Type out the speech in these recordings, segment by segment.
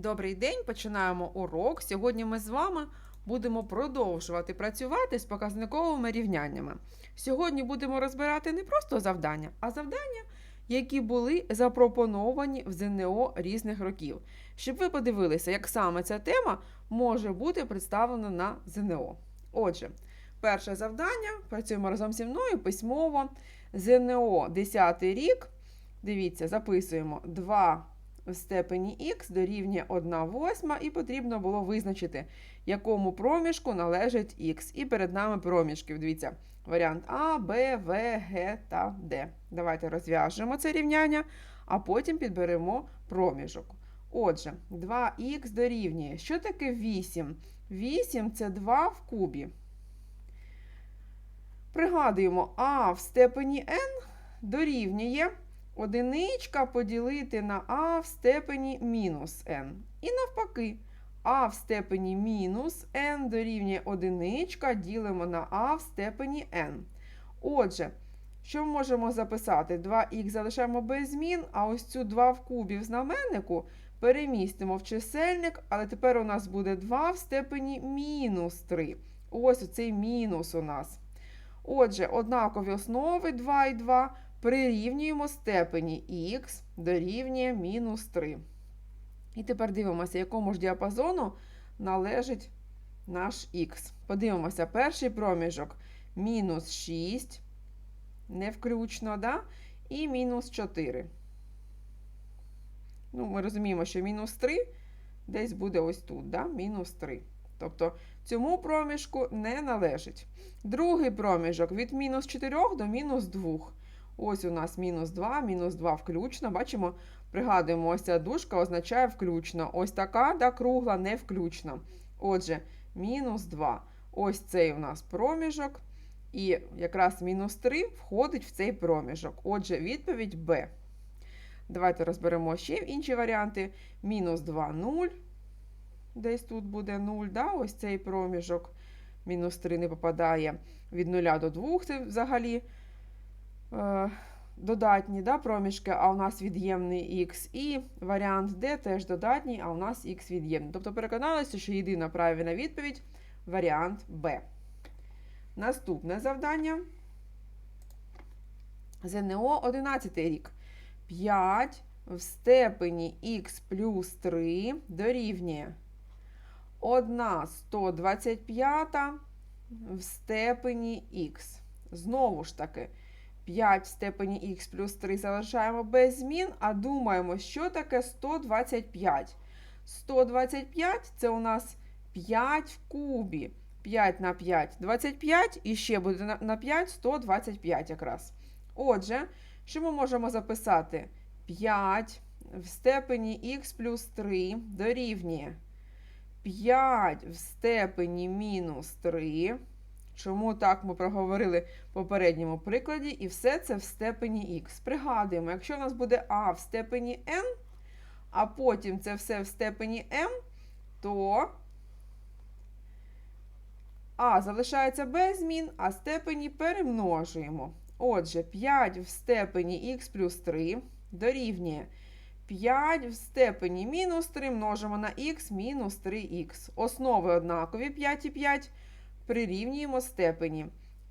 Добрий день, починаємо урок. Сьогодні ми з вами будемо продовжувати працювати з показниковими рівняннями. Сьогодні будемо розбирати не просто завдання, а завдання, які були запропоновані в ЗНО різних років, щоб ви подивилися, як саме ця тема може бути представлена на ЗНО. Отже, перше завдання працюємо разом зі мною письмово. ЗНО 10 рік. Дивіться, записуємо 2 в степені х дорівнює 1 восьма, і потрібно було визначити, якому проміжку належить х. І перед нами проміжків. Дивіться, варіант А, Б, В, Г та Д. Давайте розв'яжемо це рівняння, а потім підберемо проміжок. Отже, 2х дорівнює. Що таке 8? 8 це 2 в кубі. Пригадуємо, а в степені n дорівнює одиничка поділити на а в степені мінус n. І навпаки, а в степені мінус n дорівнює одиничка ділимо на а в степені n. Отже, що ми можемо записати? 2х залишаємо без змін, а ось цю 2 в кубі в знаменнику перемістимо в чисельник, але тепер у нас буде 2 в степені мінус 3. Ось оцей мінус у нас. Отже, однакові основи 2 і 2 прирівнюємо степені х дорівнює мінус 3. І тепер дивимося, якому ж діапазону належить наш х. Подивимося, перший проміжок мінус 6, не включно, да? і мінус 4. Ну, Ми розуміємо, що мінус 3 десь буде ось тут, да? мінус 3. Тобто цьому проміжку не належить. Другий проміжок від мінус 4 до мінус 2. Ось у нас мінус 2, мінус 2 включно. Бачимо, пригадуємо, ось ця дужка означає включно. Ось така да, кругла не включно. Отже, мінус 2. Ось цей у нас проміжок. І якраз мінус 3 входить в цей проміжок. Отже, відповідь Б. Давайте розберемо ще інші варіанти. Мінус 2, 0. Десь тут буде 0, да? ось цей проміжок. Мінус 3 не попадає від 0 до 2, це взагалі додатні да, проміжки, а у нас від'ємний х. І варіант D теж додатній, а у нас х від'ємний. Тобто переконалися, що єдина правильна відповідь варіант Б. Наступне завдання. ЗНО 11 рік. 5 в степені х плюс 3 дорівнює 1 125 в степені х. Знову ж таки, 5 в степені х плюс 3 залишаємо без змін, а думаємо, що таке 125. 125 це у нас 5 в кубі. 5 на 5 25, і ще буде на 5 125 якраз. Отже, що ми можемо записати? 5 в степені х плюс 3 дорівнює 5 в степені мінус 3. Чому так ми проговорили в попередньому прикладі, і все це в степені х. Пригадуємо, якщо у нас буде а в степені n, а потім це все в степені m, то а залишається без змін, а степені перемножуємо. Отже, 5 в степені х плюс 3 дорівнює 5 в степені мінус 3 множимо на х мінус 3х. Основи однакові 5 і 5. Прирівнюємо степені.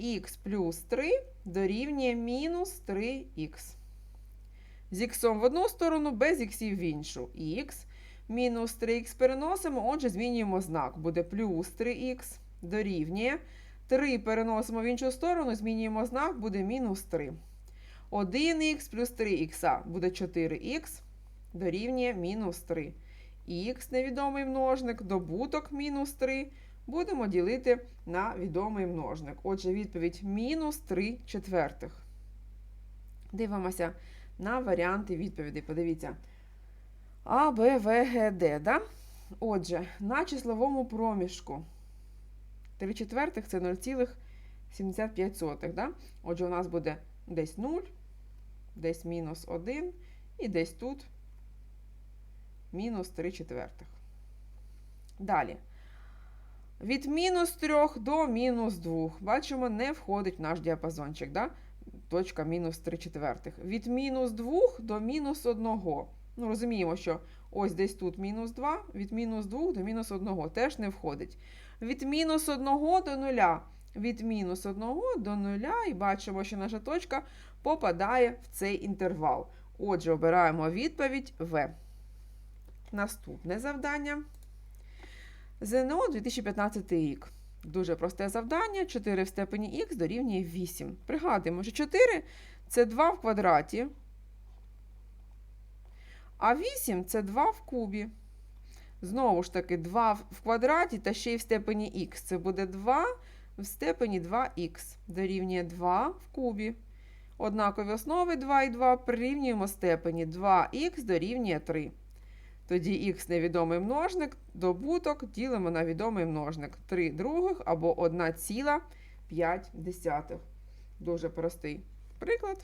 х плюс 3 дорівнює мінус 3х. З х в одну сторону, без х в іншу. х мінус 3х переносимо, отже, змінюємо знак. Буде плюс 3х дорівнює. 3 переносимо в іншу сторону, змінюємо знак, буде мінус 3. 1х плюс 3х буде 4х, дорівнює мінус 3. Х невідомий множник, добуток мінус 3. Будемо ділити на відомий множник. Отже, відповідь мінус 3 четвертих. Дивимося на варіанти відповідей. Подивіться. А, Б, В, Г, Д. Да? Отже, на числовому проміжку 3 четвертих це 0,75. Да? Отже, у нас буде десь 0, десь мінус 1 і десь тут мінус 3 четвертих. Далі. Від мінус 3 до мінус 2. Бачимо, не входить в наш діапазончик. Да? Точка мінус 3 четвертих. Від мінус 2 до мінус 1. Ну, розуміємо, що Ось десь тут мінус 2, від мінус 2 до мінус 1 теж не входить. Від мінус 1 до 0. Від мінус 1 до 0 і бачимо, що наша точка попадає в цей інтервал. Отже, обираємо відповідь В. Наступне завдання. ЗНО 2015 рік. Дуже просте завдання. 4 в степені х дорівнює 8. Пригадуємо, що 4 це 2 в квадраті. А 8 це 2 в кубі. Знову ж таки, 2 в квадраті та ще й в степені х. Це буде 2 в степені 2х. Дорівнює 2 в кубі. Однакові основи 2 і 2 прирівнюємо степені 2х дорівнює 3. Тоді х невідомий множник, добуток ділимо на відомий множник 3 других або 1,5. Дуже простий приклад.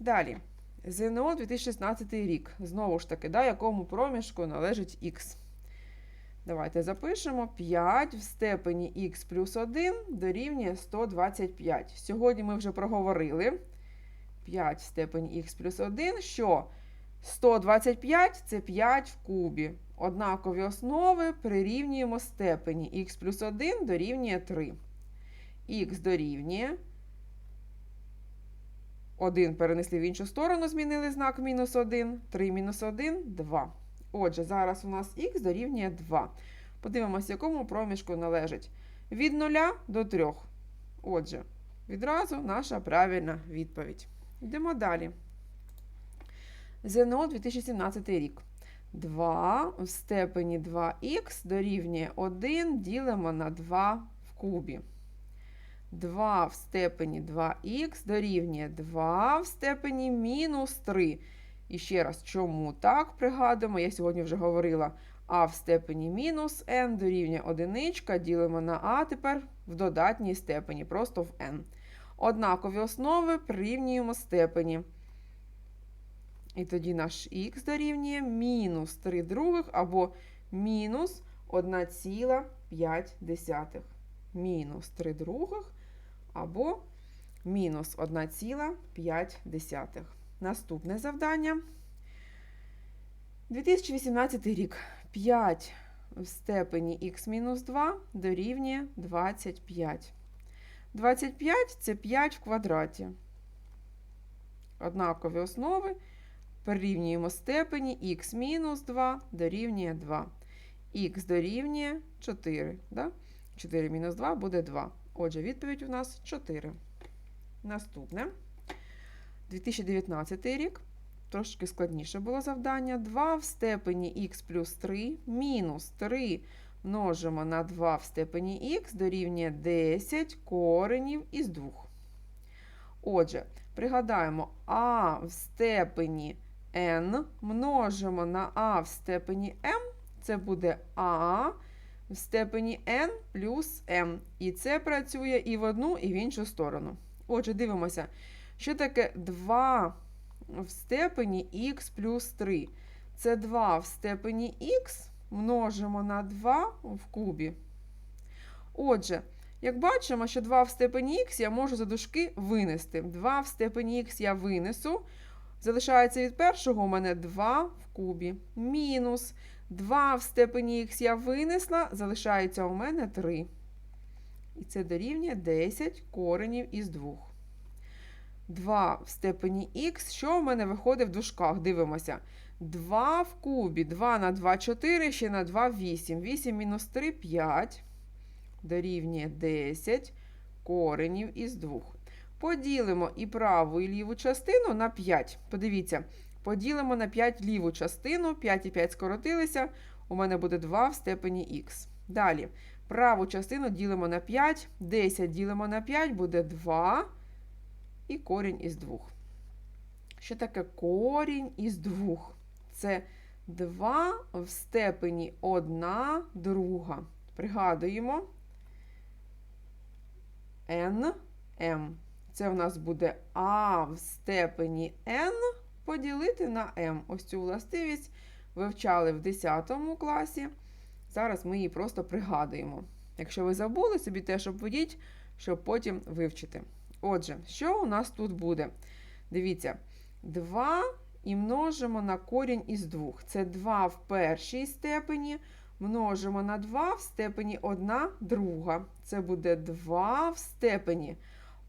Далі. ЗНО 2016 рік. Знову ж таки, да, якому проміжку належить х. Давайте запишемо 5 в степені х плюс 1 дорівнює 125. Сьогодні ми вже проговорили 5 в степені х плюс 1, що 125 це 5 в кубі. Однакові основи прирівнюємо степені х плюс 1 дорівнює 3. Х дорівнює 1 перенесли в іншу сторону, змінили знак мінус 1. 3 мінус 1 2. Отже, зараз у нас х дорівнює 2. Подивимося, якому проміжку належить від 0 до 3. Отже, відразу наша правильна відповідь. Йдемо далі. ЗНО 2017 рік. 2 в степені 2х дорівнює 1 ділимо на 2 в кубі. 2 в степені 2х дорівнює 2 в степені мінус 3. І ще раз, чому так пригадуємо? Я сьогодні вже говорила а в степені мінус n дорівнює 1, ділимо на а тепер в додатній степені, просто в n. Однакові основи прирівнюємо степені. І тоді наш х дорівнює мінус 3 других або мінус 1,5. Мінус 3 других або мінус 1,5. Наступне завдання. 2018 рік. 5 в степені х-2 дорівнює 25. 25 це 5 в квадраті. Однакові основи прирівнюємо степені х мінус 2 дорівнює 2. Х дорівнює 4. Да? 4 мінус 2 буде 2. Отже, відповідь у нас 4. Наступне. 2019 рік. Трошки складніше було завдання. 2 в степені х плюс 3 мінус 3 множимо на 2 в степені х дорівнює 10 коренів із 2. Отже, пригадаємо, а в степені n множимо на а в степені m, це буде а в степені n плюс m. І це працює і в одну, і в іншу сторону. Отже, дивимося, що таке 2 в степені х плюс 3. Це 2 в степені х множимо на 2 в кубі. Отже, як бачимо, що 2 в степені х я можу за дужки винести. 2 в степені х я винесу. Залишається від першого у мене 2 в кубі. Мінус 2 в степені х я винесла, залишається у мене 3. І це дорівнює 10 коренів із 2. 2 в степені х. Що в мене виходить в дужках? Дивимося. 2 в кубі. 2 на 2 4, ще на 2 8. 8 мінус 3 5. Дорівнює 10 коренів із 2. Поділимо і праву, і ліву частину на 5. Подивіться, поділимо на 5 ліву частину. 5 і 5 скоротилися. У мене буде 2 в степені х. Далі, праву частину ділимо на 5. 10 ділимо на 5, буде 2 і корінь із 2. Що таке корінь із 2? Це 2 в степені 1 друга. Пригадуємо n, m. Це в нас буде а в степені n поділити на m. Ось цю властивість вивчали в 10 класі. Зараз ми її просто пригадуємо. Якщо ви забули, собі теж обведіть, щоб потім вивчити. Отже, що у нас тут буде? Дивіться, 2х і множимо на корінь із 2. Це 2 в першій степені. Множимо на 2 в степені 1 друга. Це буде 2 в степені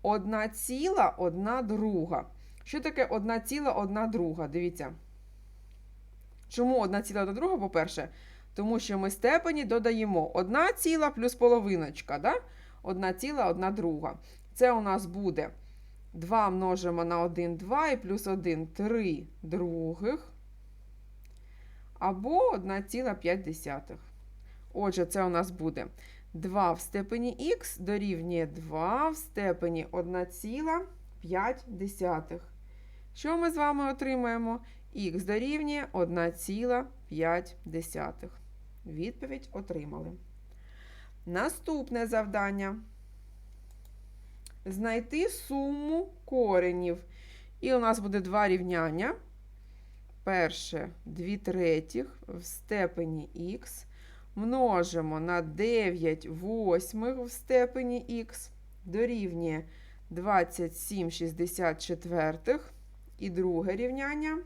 1 ціла 1 друга. Що таке 1 ціла 1 друга? Дивіться. Чому 1 ціла 1 друга, по-перше? Тому що ми степені додаємо 1 ціла плюс половиночка. Да? 1 ціла 1 друга. Це у нас буде 2 множимо на 1 2 і плюс 1 3 других. Або 1,5. Отже, це у нас буде 2 в степені х дорівнює 2 в степені 1,5. Що ми з вами отримаємо? Х дорівнює 1,5. Відповідь отримали. Наступне завдання. Знайти суму коренів. І у нас буде два рівняння. Перше 2 третіх в степені х. Множимо на 9 восьмих в степені х. Дорівнює 27 64. І друге рівняння.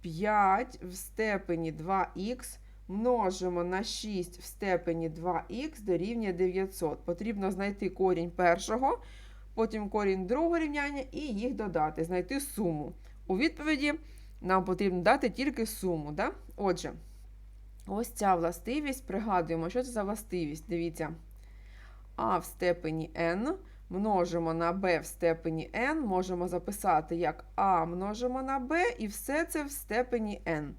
5 в степені 2х множимо на 6 в степені 2х дорівнює 900. Потрібно знайти корінь першого, потім корінь другого рівняння і їх додати, знайти суму. У відповіді нам потрібно дати тільки суму. Да? Отже, ось ця властивість. Пригадуємо, що це за властивість. Дивіться, а в степені n множимо на b в степені n, можемо записати як а множимо на b, і все це в степені n.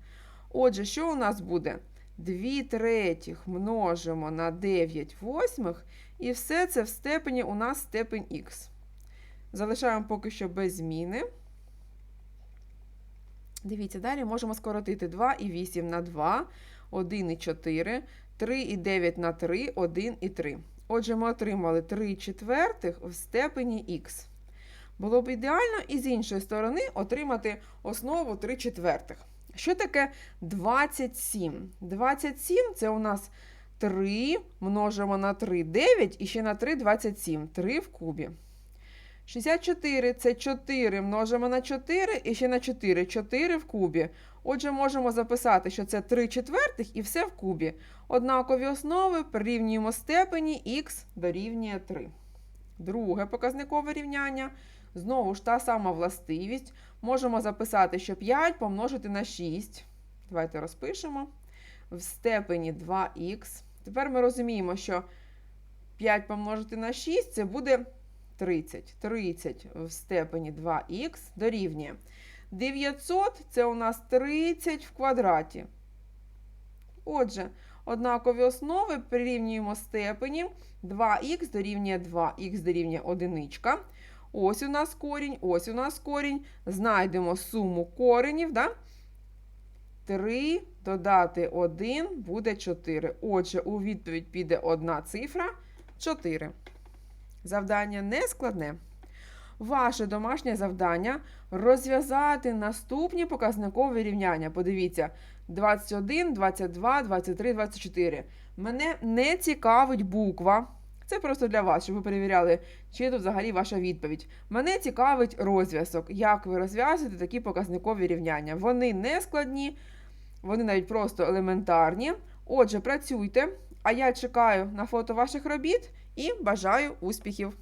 Отже, що у нас буде? 2 третіх множимо на 9 восьмих, і все це в степені у нас степень х. Залишаємо поки що без зміни. Дивіться, далі можемо скоротити 2 і 8 на 2, 1 і 4, 3 і 9 на 3, 1 і 3. Отже, ми отримали 3 четвертих в степені х. Було б ідеально і з іншої сторони отримати основу 3 четвертих. Що таке 27? 27 це у нас 3 множимо на 3 9 і ще на 3 27. 3 в кубі. 64 це 4 множимо на 4 і ще на 4. 4 в кубі. Отже, можемо записати, що це 3 четвертих і все в кубі. Однакові основи прирівнюємо степені х дорівнює 3. Друге показникове рівняння. Знову ж та сама властивість. Можемо записати, що 5 помножити на 6. Давайте розпишемо. В степені 2х. Тепер ми розуміємо, що 5 помножити на 6 це буде 30. 30 в степені 2х дорівнює. 900 це у нас 30 в квадраті. Отже, однакові основи прирівнюємо степені 2х дорівнює 2х дорівнює 1. Ось у нас корінь, ось у нас корінь. Знайдемо суму коренів. Да? 3 додати 1 буде 4. Отже, у відповідь піде одна цифра 4. Завдання не складне. Ваше домашнє завдання розв'язати наступні показникові рівняння. Подивіться, 21, 22, 23, 24. Мене не цікавить буква. Це просто для вас, щоб ви перевіряли, чи тут взагалі ваша відповідь. Мене цікавить розв'язок, як ви розв'язуєте такі показникові рівняння. Вони не складні, вони навіть просто елементарні. Отже, працюйте, а я чекаю на фото ваших робіт і бажаю успіхів!